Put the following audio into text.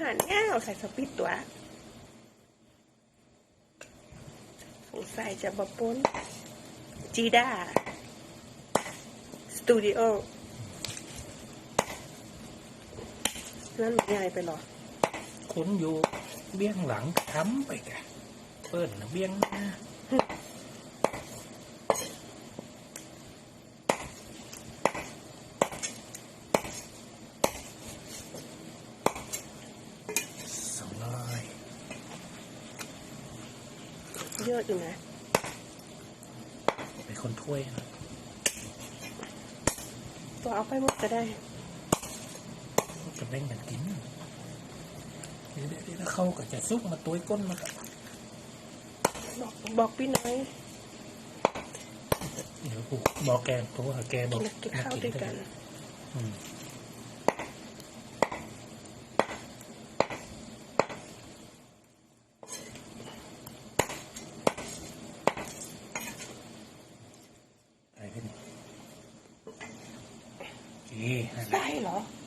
หารง่าวใส่สปิดตัว สงสัยจะบปนจีด้าสตูดิโอนั่นมันใหญ่ไปหรอคนอยู่เบี้ยงหลังค้ำไปแกเปิ้นน่ะเบี้ยงหน้าสองร้อย เยอะอยู่นะเป็นคนถ้วยนะตัวเอาไปหมดก็ได้จะแบ่งกันกินเดี๋ยวเดี๋ยวเดี๋ยวเขาก็จะซุกมาตัวก้นมาก็บอกบอกพี่น้อยเดี๋ยวผูกบอกแกเพราะว่าแกบอกกินข้าวด้วยกัน อืม ไปขึ้